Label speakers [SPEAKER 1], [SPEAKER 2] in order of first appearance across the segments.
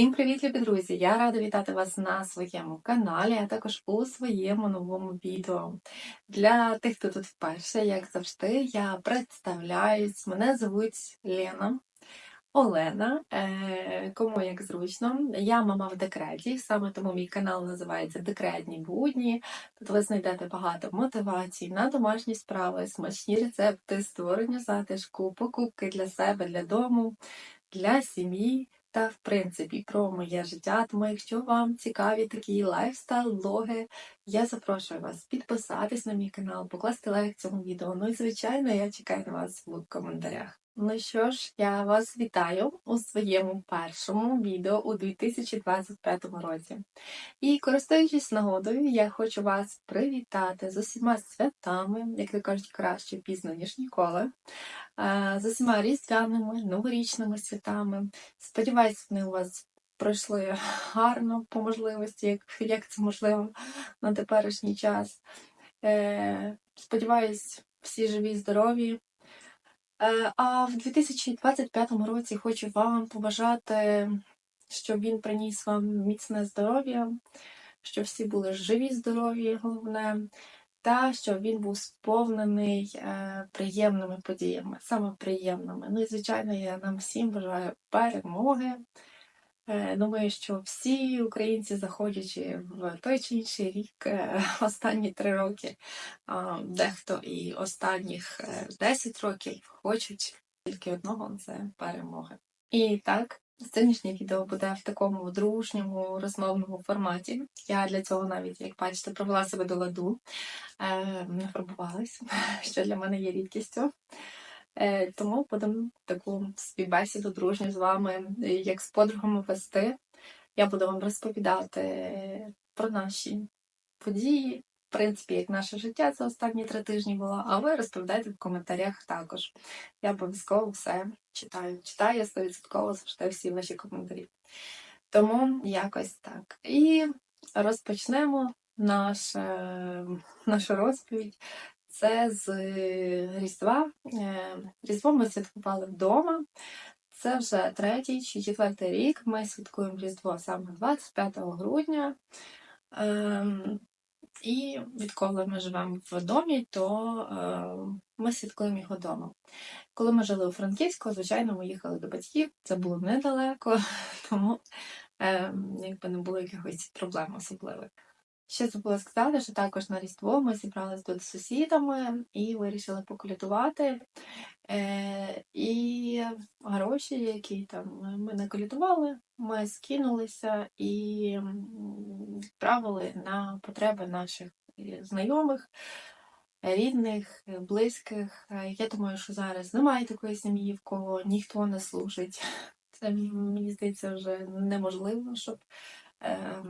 [SPEAKER 1] Всім привіт, любі друзі! Я рада вітати вас на своєму каналі, а також у своєму новому відео. Для тих, хто тут вперше, як завжди, я представляюсь. Мене звуть Лена. Олена, е, кому як зручно. Я мама в декреті, саме тому мій канал називається Декретні будні. Тут ви знайдете багато мотивацій на домашні справи, смачні рецепти, створення затишку, покупки для себе, для дому, для сім'ї та, в принципі, про моє життя. Тому, якщо вам цікаві такі лайфстайл-блоги, я запрошую вас підписатись на мій канал, покласти лайк цьому відео. Ну і, звичайно, я чекаю на вас в коментарях. Ну що ж, я вас вітаю у своєму першому відео у 2025 році. І користуючись нагодою, я хочу вас привітати з усіма святами, як то кажуть, краще пізно, ніж ніколи, з усіма різдвяними, новорічними святами. Сподіваюсь, вони у вас пройшли гарно по можливості, як, як це можливо на теперішній час. Е, Сподіваюсь, всі живі, здорові. Е, А в 2025 році хочу вам побажати, щоб він приніс вам міцне здоров'я, щоб всі були живі, здорові, головне, та щоб він був сповнений е, приємними подіями, саме приємними. Ну і, звичайно, я нам всім бажаю перемоги. Е, Думаю, що всі українці, заходячи в той чи інший рік, е, останні три роки, дехто і останніх е, 10 років хочуть тільки одного це перемоги. І так, сьогоднішнє відео буде в такому дружньому розмовному форматі. Я для цього навіть, як бачите, провела себе до ладу, е, не фарбувалась, що для мене є рідкістю. Е, Тому будемо таку співбесіду дружню з вами, е, як з подругами вести. Я буду вам розповідати про наші події, в принципі, як наше життя за останні три тижні було, а ви розповідайте в коментарях також. Я обов'язково все читаю. Читаю 100% завжди всі ваші коментарі. Тому якось так. І розпочнемо наш, е, нашу розповідь. Це з Різдва. Е, Різдво ми святкували вдома. Це вже третій чи четвертий рік. Ми святкуємо Різдво саме 25 грудня. Ем, І відколи ми живемо в домі, то е, ми святкуємо його вдома. Коли ми жили у Франківську, звичайно, ми їхали до батьків. Це було недалеко, тому е, якби не було якихось проблем особливих. Ще забула сказати, що також на Різдво ми зібралися тут з сусідами і вирішили поколядувати. Е, і гроші, які там ми наколядували, ми скинулися і відправили на потреби наших знайомих, рідних, близьких. Е, Я думаю, що зараз немає такої сім'ї, в кого ніхто не служить. Це мені здається вже неможливо, щоб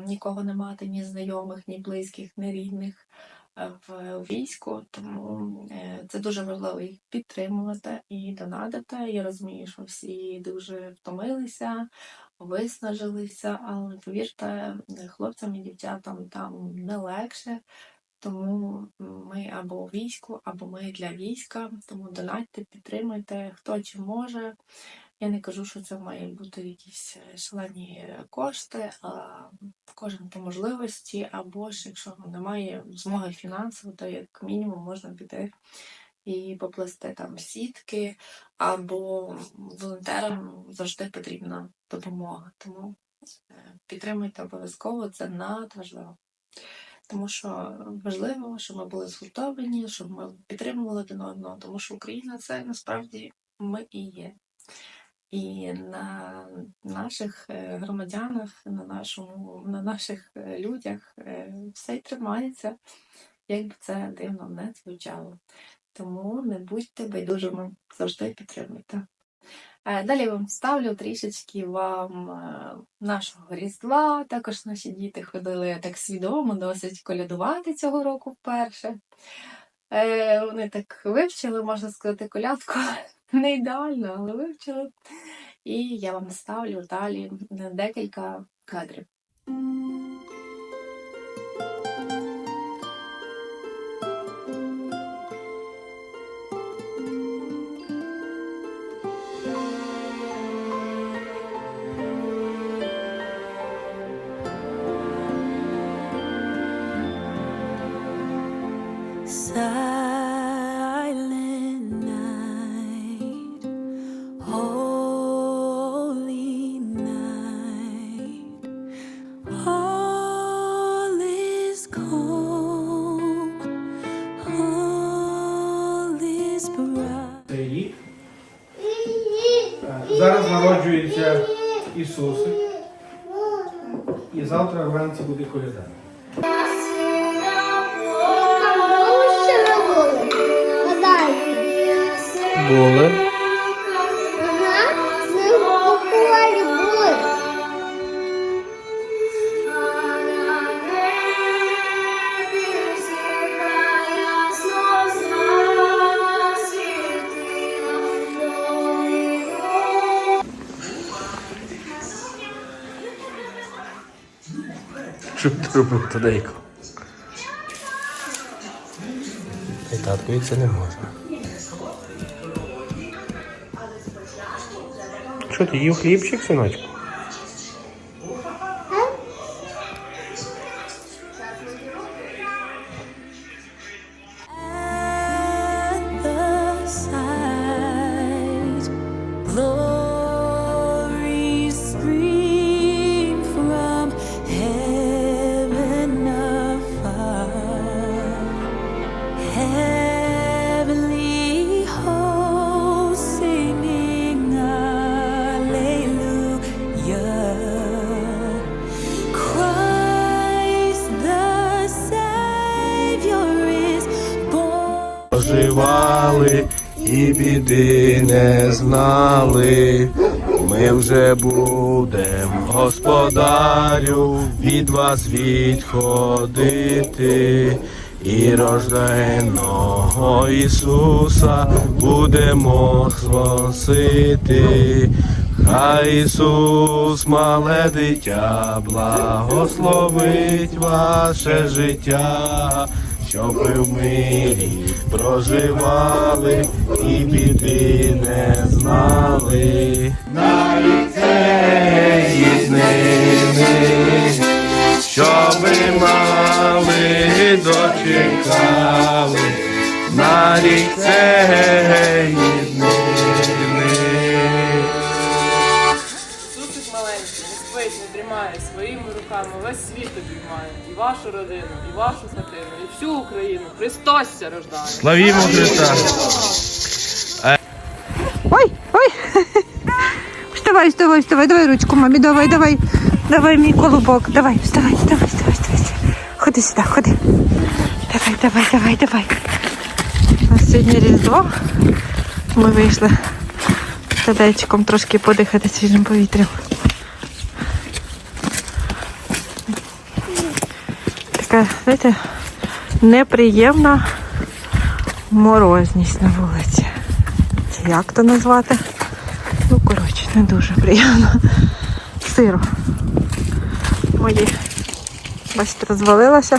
[SPEAKER 1] нікого не мати, ні знайомих, ні близьких, ні рідних е, в війську. Тому е, це дуже важливо їх підтримувати і донатити. Я розумію, що всі дуже втомилися, виснажилися, але повірте, хлопцям і дівчатам там не легше. Тому ми або у війську, або ми для війська. Тому донатьте, підтримуйте, хто чи може. Я не кажу, що це мають бути якісь е, шалені кошти, а кожен по можливості, або ж якщо немає змоги фінансово, то як мінімум можна піти і поплести там сітки, або волонтерам завжди потрібна допомога. Тому е, підтримуйте обов'язково, це надважливо. Тому що важливо, щоб ми були згуртовані, щоб ми підтримували один одного, тому що Україна це насправді ми і є. І на наших е, громадянах, на нашому, на наших е, людях е, все й тримається, як би це дивно не звучало. Тому не будьте байдужими, завжди підтримуйте. Е, Далі вам ставлю трішечки вам е, нашого Різдва. Також наші діти ходили так свідомо, досить колядувати цього року вперше. Е, Вони так вивчили, можна сказати, колядку не ідеально, але вивчила. І я вам ставлю далі декілька кадрів.
[SPEAKER 2] side завтра вранці буде коляда.
[SPEAKER 3] Були.
[SPEAKER 4] Що ти робив Тадейко? І таткові це не можна. Що ти їв хлібчик, синочку? Вже будем, господарю, від вас відходити. І рожденого Ісуса будемо спасити. Хай Ісус, мале дитя, благословить ваше життя, щоб ви в мирі проживали і біди не знали. Навіть цієї днини, щоб мали дочекали, на рік днини.
[SPEAKER 5] Ісусик маленький, не спить, не дрімає, своїми руками весь світ обіймає, і вашу родину, і вашу хатину, і всю Україну. Христос ся рождає.
[SPEAKER 4] Славімо Христа!
[SPEAKER 1] Ой, ой. Вставай, вставай, вставай, давай ручку мамі, давай, давай. Давай, мій колобок, давай, вставай, вставай, вставай, вставай. Ходи сюди, ходи. Давай, давай, давай, давай. У нас сьогодні Різдво. Ми вийшли з Тадейчиком трошки подихати свіжим повітрям. Така, знаєте, неприємна морозність на вулиці. Як то назвати? Не дуже приємно. Сиро. Мої, бачите, розвалилася,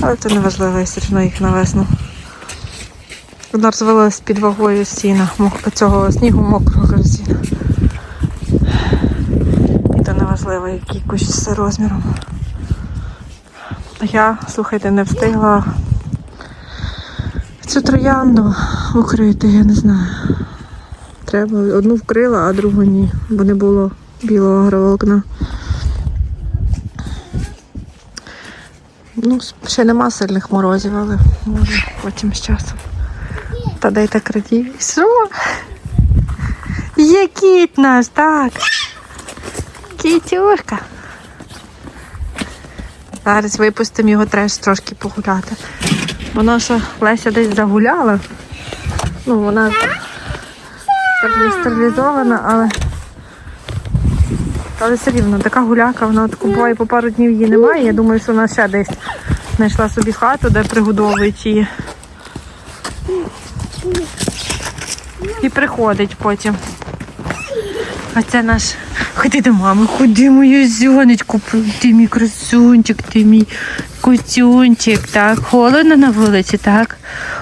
[SPEAKER 1] але це не важливо, я все одно їх на весну. Вона розвалилась під вагою сіна, цього снігу мокрого сіна. І то не важливо, який кущ з розміром. Я, слухайте, не встигла цю троянду укрити, я не знаю. Треба одну вкрила, а другу ні, бо не було білого агроволокна. Ну, ще нема сильних морозів, але може потім з часом. Та дай так радію. Що? Є кіт наш, так. Кітюшка. Зараз випустимо його треш трошки погуляти. Вона що Леся десь загуляла. Ну, вона стабілі- стерилізована, але. Але все рівно, така гуляка, вона от буває по пару днів її немає. Я думаю, що вона ще десь знайшла собі хату, де пригодовують її. І приходить потім. А це наш. Ходи до мами, ходи мою зонечку, ти мій красунчик, ти мій кутюнчик. Так, холодно на вулиці, так?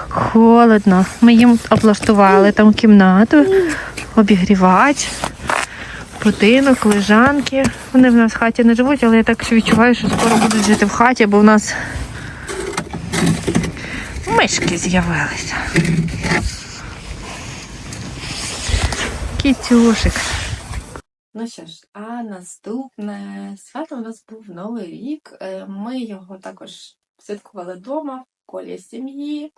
[SPEAKER 1] Холодно. Ми їм облаштували там кімнату, обігрівач, будинок, лежанки. Вони в нас в хаті не живуть, але я так відчуваю, що скоро будуть жити в хаті, бо в нас
[SPEAKER 6] Мишки з'явилися. Кітюшик.
[SPEAKER 1] Ну що ж, а наступне свято у нас був Новий рік. Е, Ми його також святкували вдома, в колі сім'ї.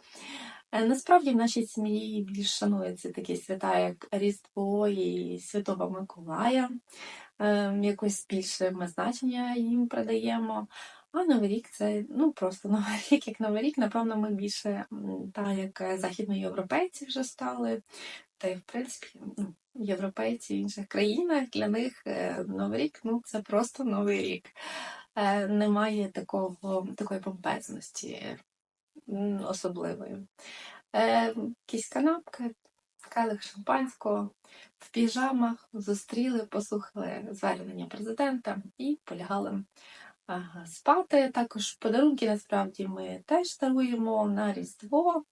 [SPEAKER 1] Е, Насправді в нашій сім'ї більш шануються такі свята, як Різдво і Святого Миколая. Е, Якось більше ми значення їм придаємо. А Новий рік це ну просто Новий рік, як Новий рік, напевно, ми більше м, та як е, західноєвропейці вже стали. Та й в принципі, ну, європейці в інших країнах для них е, Новий рік ну це просто Новий рік. Е, Немає такого, такої помпезності особливої. Е, Якісь канапки, келих шампанського, в піжамах зустріли, послухали звернення президента і полягали спати. Також подарунки насправді ми теж даруємо на Різдво.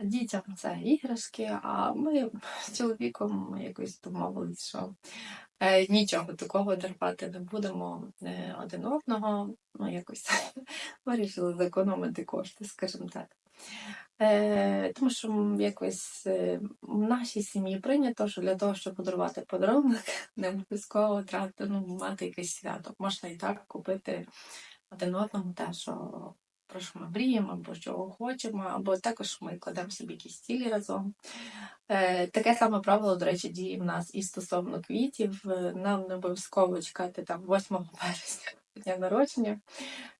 [SPEAKER 1] Дітям це іграшки, а ми з чоловіком якось домовились, що е, нічого такого дарувати не будемо е, один одного. Ну, якось вирішили зекономити кошти, скажімо так. Е, тому що якось е, в нашій сім'ї прийнято, що для того, щоб подарувати подарунок, не обов'язково треба ну, мати якесь свято. Можна і так купити один одному те, що про що ми мріємо, або чого хочемо, або також ми кладемо собі якісь цілі разом. Е, таке саме правило, до речі, діє в нас і стосовно квітів. Е, Нам не обов'язково чекати там 8 березня дня народження,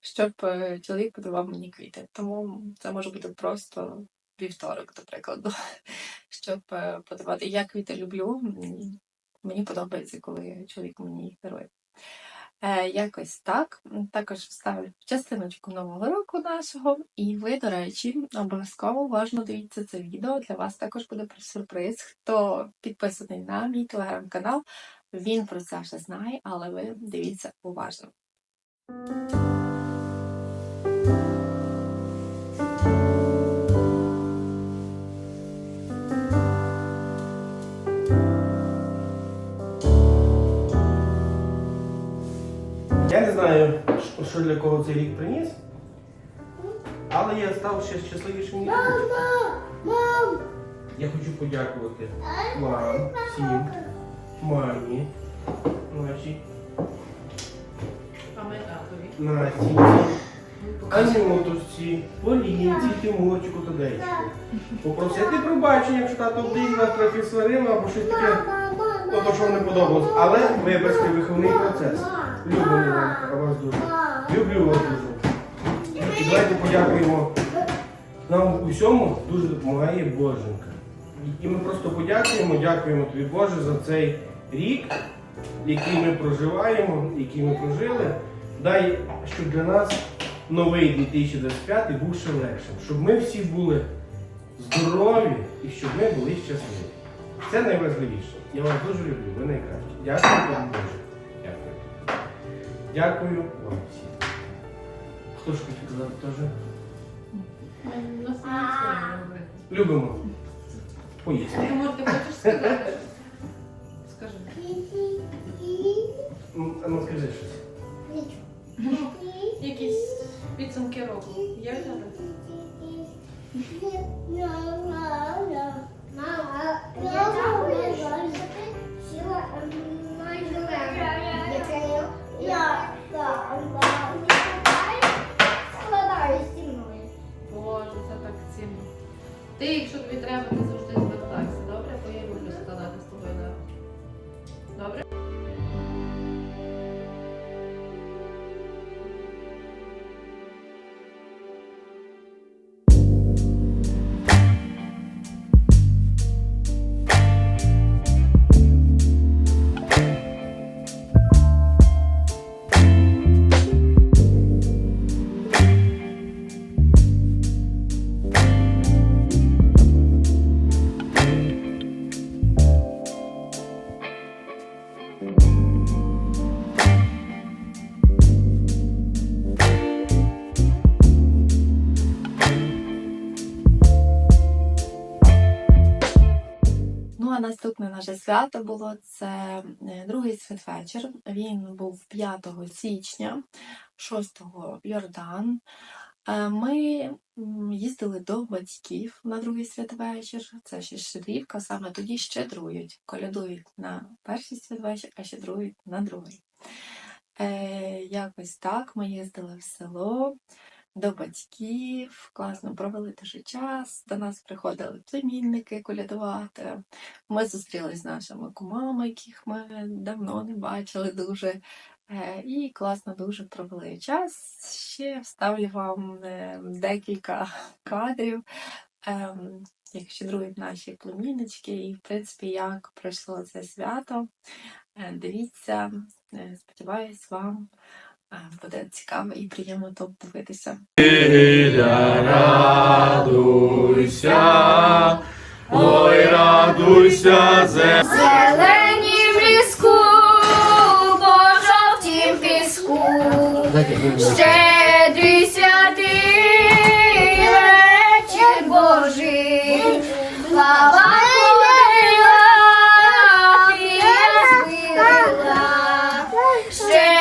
[SPEAKER 1] щоб е, чоловік подарував мені квіти. Тому це може бути просто вівторок, до прикладу, щоб подарувати. Я квіти люблю. Мені, подобається, коли чоловік мені дарує. Е, якось так. Також вставлю частиночку нового року нашого. І ви, до речі, обов'язково уважно дивіться це відео. Для вас також буде сюрприз. Хто підписаний на мій телеграм-канал, він про це вже знає, але ви дивіться уважно.
[SPEAKER 7] Я не знаю, що- для кого цей рік приніс, але я став ще щасливішим. ніж раніше.
[SPEAKER 3] Мам,
[SPEAKER 7] Я хочу подякувати вам, всім, мамі, нашій,
[SPEAKER 8] А ми татові.
[SPEAKER 7] Настінці, Полінці, Тимурчику та Денчику. Попросити пробачення, якщо тато обійде нас трохи сварив або щось таке, то, що не подобалось. Але вибачте, виховний процес. Люблю вас дуже. Люблю вас дуже. І давайте подякуємо. Нам у всьому дуже допомагає Боженька. І- ми просто подякуємо, дякуємо тобі, Боже, за цей рік, який ми проживаємо, який ми прожили. Дай, щоб для нас новий 2025 був ще легшим, щоб ми всі були здорові і щоб ми були щасливі. Це найважливіше. Я вас дуже люблю, ви найкращі. Дякую вам дуже. Дякую. Вам всім. Хто ж хоче казати теж? Любимо. Поїсти.
[SPEAKER 8] Тимур, ти хочеш сказати? Скажи.
[SPEAKER 7] М, а Ну скажи щось.
[SPEAKER 8] Якісь підсумки року. Є в тебе? Боже,
[SPEAKER 1] наступне наше свято було це е, другий святвечір. Він був 5 січня, 6 Йордан. Е, Ми їздили до батьків на другий святвечір. Це ще щедрівка, саме тоді щедрують, колядують на перший святвечір, а щедрують на другий. Е, якось так ми їздили в село до батьків, класно провели дуже час. До нас приходили племінники колядувати. Ми зустрілись з нашими кумами, яких ми давно не бачили дуже. Е, І класно дуже провели час. Ще вставлю вам е, декілька кадрів, ем, як щедрують наші племіннички, і в принципі, як пройшло це свято. Е, Дивіться, сподіваюсь, вам буде цікаво і приємно то дивитися.
[SPEAKER 4] Радуйся, ой, радуйся.
[SPEAKER 3] Зелені в ліску, по жовтім піску. Щедрий святий вечір Божий. Слава ходила,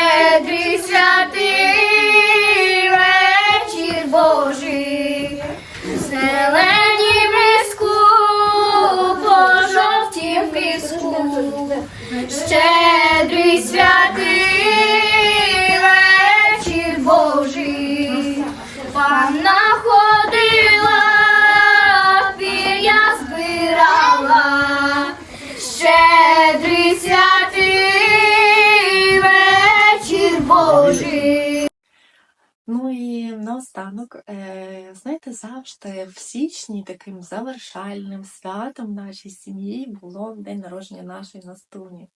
[SPEAKER 1] наостанок, е, знаєте, завжди в січні таким завершальним святом нашій сім'ї було день народження нашої Настуні.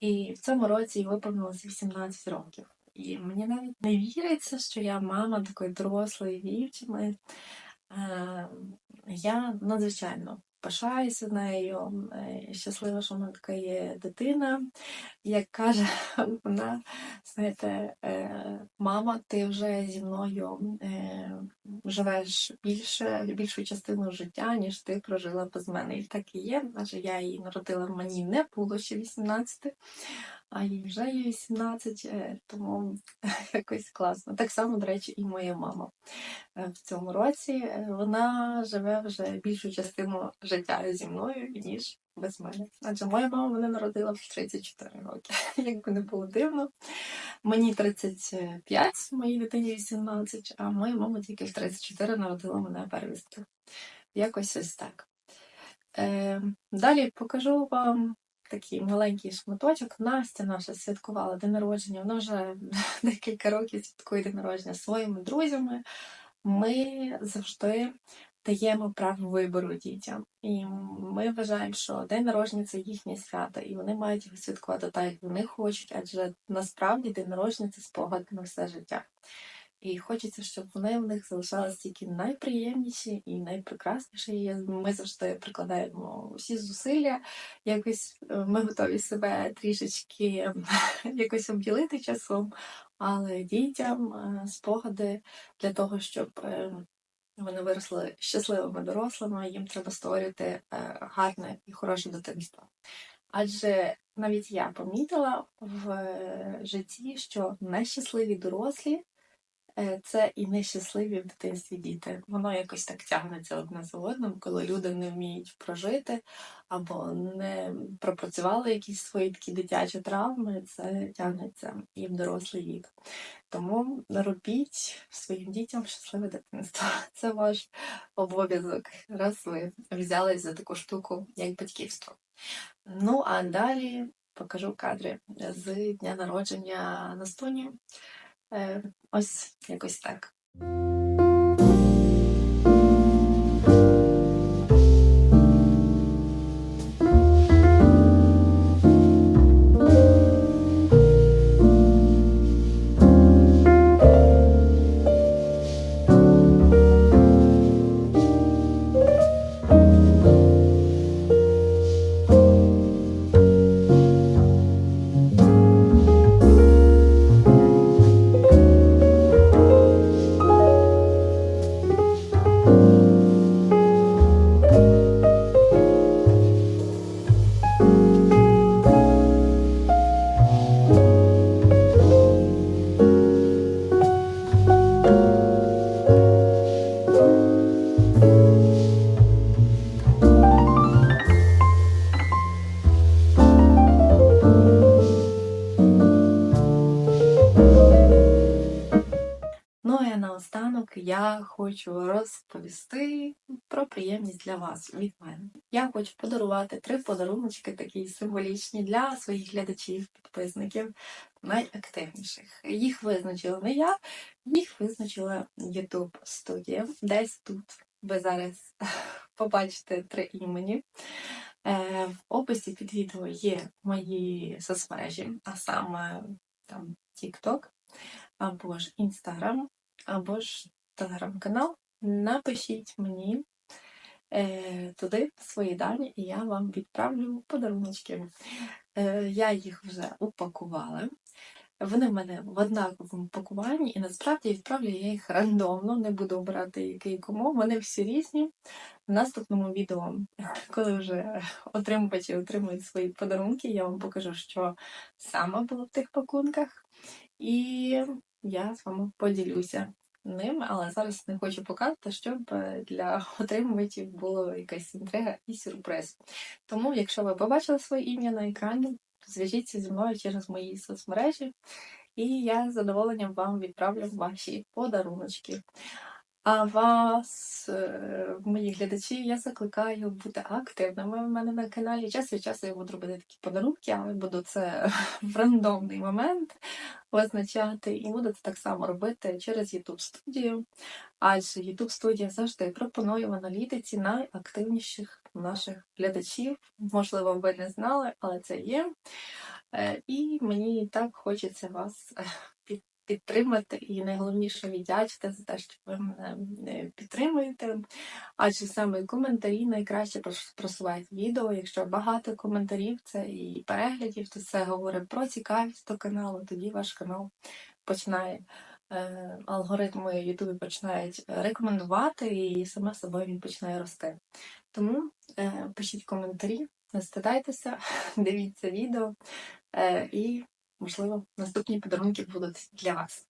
[SPEAKER 1] І в цьому році виповнилося 18 років. І мені навіть не віриться, що я мама такої дорослої дівчини. Е, Я надзвичайно пишаюся нею, е, щаслива, що в мене така є дитина. Як каже вона, знаєте, е, мама, ти вже зі мною е, живеш більше, більшу частину життя, ніж ти прожила без мене. І так і є. Адже я її народила, мені не було ще 18, а їй вже є 18, е, тому якось класно. Так само, до речі, і моя мама е, в цьому році. е, Вона живе вже більшу частину життя зі мною, ніж без мене. Адже моя мама мене народила в 34 роки. Якби не було дивно. Мені 35, моїй дитині 18, а моя мама тільки в 34 народила мене первістки. Якось ось так. Далі покажу вам такий маленький шматочок. Настя наша святкувала день народження. Вона вже декілька років святкує день народження своїми друзями. Ми завжди даємо право вибору дітям. І ми вважаємо, що день народження це їхнє свято, і вони мають його святкувати так, як вони хочуть, адже насправді день народження це спогад на все життя. І хочеться, щоб вони в них залишалися тільки найприємніші і найпрекрасніші. Ми завжди прикладаємо усі зусилля. Якось е, ми готові себе трішечки якось обділити часом, але дітям е, спогади для того, щоб е, вони виросли щасливими дорослими, їм треба створювати гарне і хороше дитинство. Адже навіть я помітила в житті, що нещасливі дорослі це і нещасливі в дитинстві діти. Воно якось так тягнеться одне за одним, коли люди не вміють прожити або не пропрацювали якісь свої такі дитячі травми, це тягнеться і в дорослий вік. Тому робіть своїм дітям щасливе дитинство. Це ваш обов'язок, раз ви взялись за таку штуку, як батьківство. Ну, а далі покажу кадри з дня народження Настуні. Е, ось якось так. Хочу розповісти про приємність для вас від мене. Я хочу подарувати три подаруночки такі символічні для своїх глядачів, підписників, найактивніших. Їх визначила не я, їх визначила YouTube студія. Десь тут ви зараз побачите три імені. Е, В описі під відео є мої соцмережі, а саме там TikTok, або ж Instagram, або ж телеграм-канал. Напишіть мені е, туди свої дані, і я вам відправлю подаруночки. Е, я їх вже упакувала. Вони в мене в однаковому пакуванні, і насправді відправлю я їх рандомно, не буду обирати який кому. Вони всі різні. В наступному відео, коли вже отримувачі отримують свої подарунки, я вам покажу, що саме було в тих пакунках. І я з вами поділюся ними, але зараз не хочу показувати, щоб е, для отримувачів було якась інтрига і сюрприз. Тому, якщо ви побачили своє ім'я на екрані, зв'яжіться зі мною через мої соцмережі, і я з задоволенням вам відправлю ваші подаруночки. А вас, е, мої глядачі, я закликаю бути активними в мене на каналі. Час від часу я буду робити такі подарунки, але буду це в рандомний момент визначати, і буду це так само робити через YouTube студію. Адже YouTube студія завжди пропонує в аналітиці найактивніших наших глядачів. Можливо, ви не знали, але це є. Е, І мені так хочеться вас підтримати і найголовніше віддячити за те, що ви мене е, підтримуєте. Адже саме коментарі найкраще просувають відео. Якщо багато коментарів, це і переглядів, то це говорить про цікавість до каналу. Тоді ваш канал починає. е, Алгоритми Ютубі починають рекомендувати, і саме собою він починає рости. Тому е, пишіть коментарі, не стидайтеся, дивіться відео, і, можливо, наступні подарунки будуть для вас.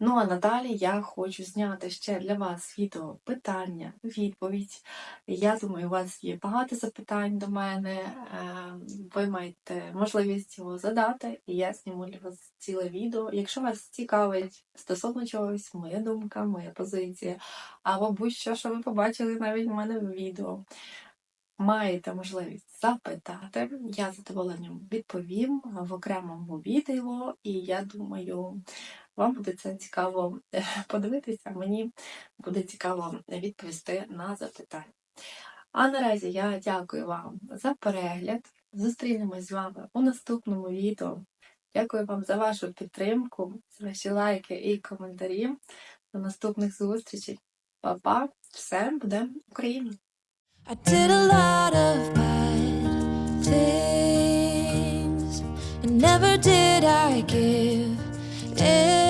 [SPEAKER 1] Ну а надалі я хочу зняти ще для вас відео питання, відповідь. Я думаю, у вас є багато запитань до мене. е, Ви маєте можливість його задати, і я зніму для вас ціле відео. Якщо вас цікавить стосовно чогось, моя думка, моя позиція, або будь-що, що ви побачили навіть в мене в відео, маєте можливість запитати. Я задоволенням відповім в окремому відео, і я думаю, вам буде це цікаво е, подивитися. Мені буде цікаво відповісти на запитання. А наразі я дякую вам за перегляд. Зустрінемось з вами у наступному відео. Дякую вам за вашу підтримку, за ваші лайки і коментарі. До наступних зустрічей. Па-па! Все буде Україна!
[SPEAKER 2] I did a lot of bad things, and never did I give in.